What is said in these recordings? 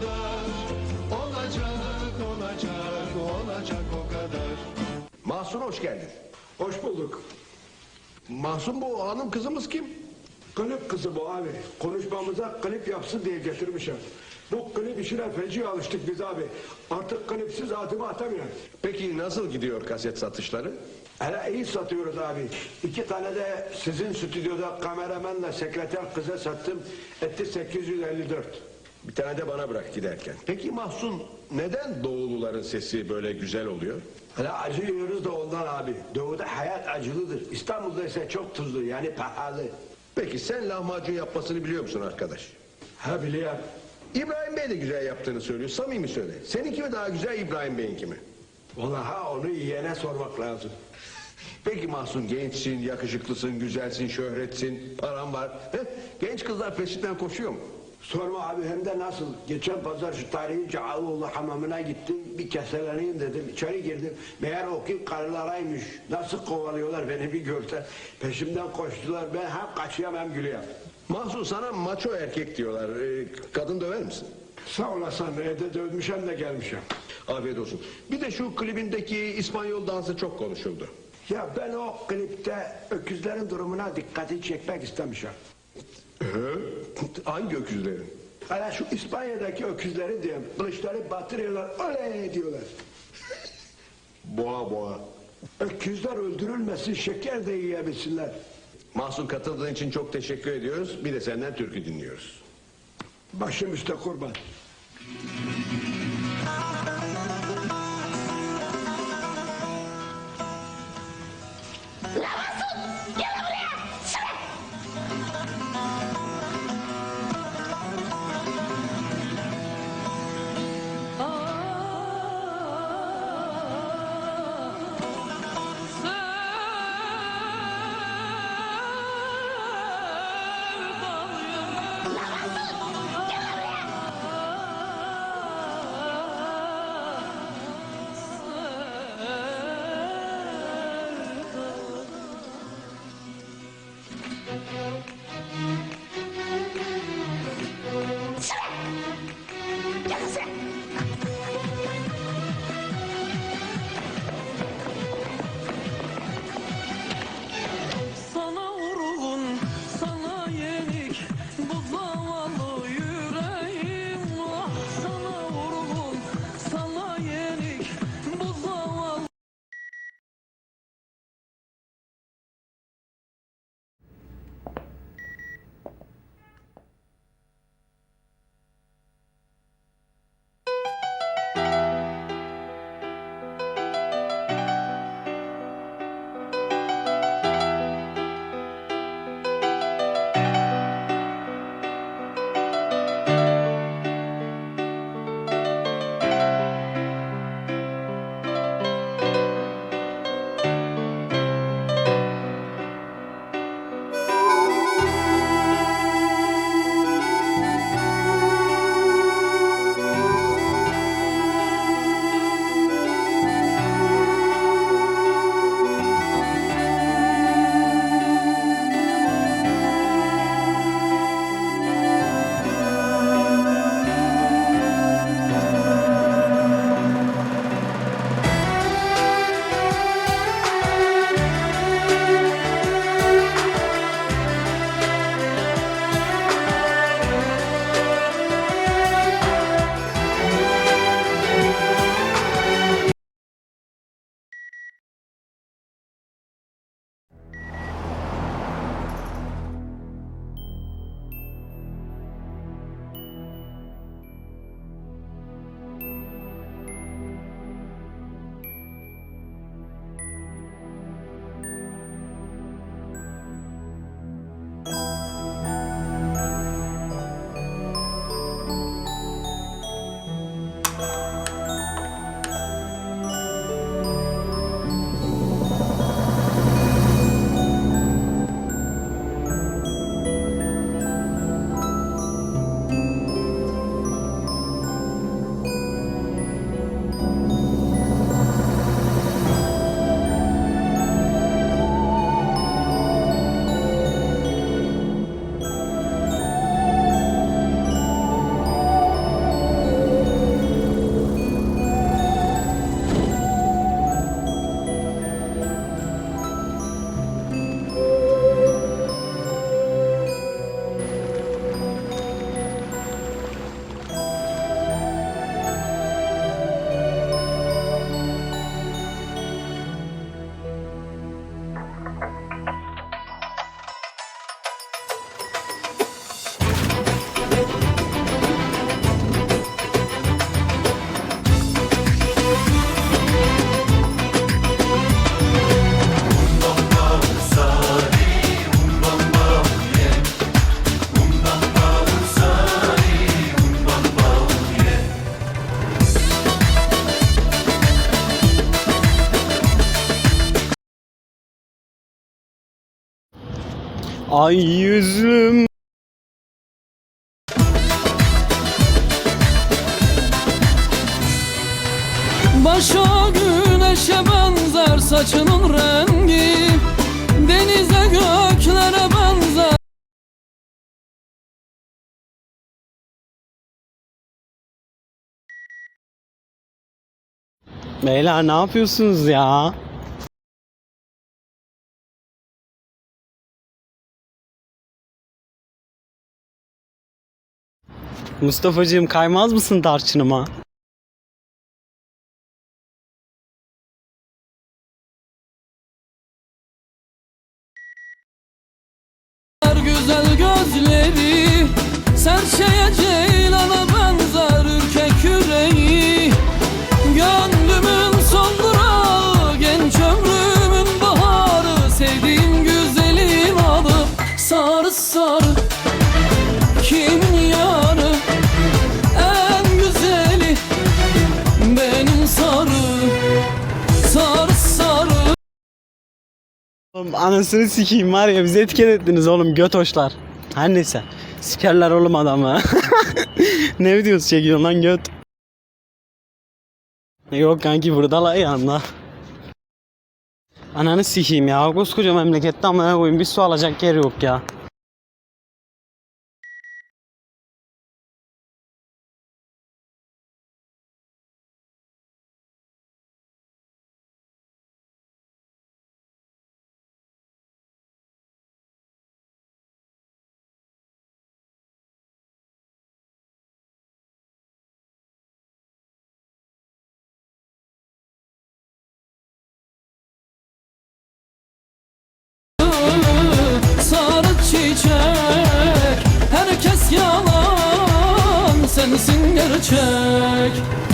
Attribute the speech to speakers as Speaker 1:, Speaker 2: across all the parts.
Speaker 1: kadar Olacak, olacak, olacak o kadar
Speaker 2: Mahsun hoş geldin.
Speaker 3: Hoş bulduk.
Speaker 2: Mahsun bu hanım kızımız kim?
Speaker 3: Klip kızı bu abi. Konuşmamıza klip yapsın diye getirmişim. Bu klip işine feci alıştık biz abi. Artık klipsiz adımı atamıyorum.
Speaker 2: Peki nasıl gidiyor kaset satışları?
Speaker 3: Hele iyi satıyoruz abi. İki tane de sizin stüdyoda kameramenle sekreter kıza sattım. Etti 854.
Speaker 2: Bir tane de bana bırak giderken. Peki Mahsun neden doğuluların sesi böyle güzel oluyor?
Speaker 3: Hele acı yiyoruz da ondan abi. Doğuda hayat acılıdır. İstanbul'da ise çok tuzlu yani pahalı.
Speaker 2: Peki sen lahmacun yapmasını biliyor musun arkadaş?
Speaker 3: Ha biliyorum.
Speaker 2: İbrahim Bey de güzel yaptığını söylüyor. Samimi söyle. Seninki mi daha güzel İbrahim Bey'inki mi?
Speaker 3: Vallahi onu yiyene sormak lazım.
Speaker 2: Peki Mahsun gençsin, yakışıklısın, güzelsin, şöhretsin, paran var. Heh, genç kızlar peşinden koşuyor mu?
Speaker 3: Sorma abi hem de nasıl? Geçen pazar şu tarihi Cağaloğlu hamamına gittim. Bir keseleneyim dedim. İçeri girdim. Meğer o ki karılaraymış. Nasıl kovalıyorlar beni bir görse. Peşimden koştular. Ben hem kaçıyorum hem gülüyorum.
Speaker 2: Mahsun sana maço erkek diyorlar. Ee, kadın döver misin?
Speaker 3: Sağ olasın. Evde dövmüşem de gelmişim.
Speaker 2: Afiyet olsun. Bir de şu klibindeki İspanyol dansı çok konuşuldu.
Speaker 3: Ya ben o klipte öküzlerin durumuna dikkati çekmek istemişim.
Speaker 2: Hı? Hangi öküzlerin?
Speaker 3: Hala şu İspanya'daki öküzleri diye kılıçları batırıyorlar, öyle diyorlar.
Speaker 2: boğa boğa.
Speaker 3: Öküzler öldürülmesin, şeker de yiyebilsinler.
Speaker 2: Mahsun katıldığın için çok teşekkür ediyoruz. Bir de senden türkü dinliyoruz.
Speaker 3: Başım üstte kurban.
Speaker 4: Gel Ay yüzüm.
Speaker 5: Başa güneşe benzer saçının rengi. Denize göklere benzer.
Speaker 4: Beyler ne yapıyorsunuz ya? Mustafa'cığım kaymaz mısın tarçınıma?
Speaker 5: güzel gözleri Serçeye
Speaker 4: anasını sikeyim var ya bizi etiket ettiniz oğlum göt hoşlar. Her neyse. Sikerler oğlum adamı. ne videosu çekiyorsun lan göt? Yok kanki buradalar yanında. Ananı sikeyim ya. Koskoca memlekette amına koyayım bir su alacak yer yok ya.
Speaker 5: Sensin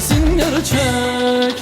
Speaker 5: sensin gerçek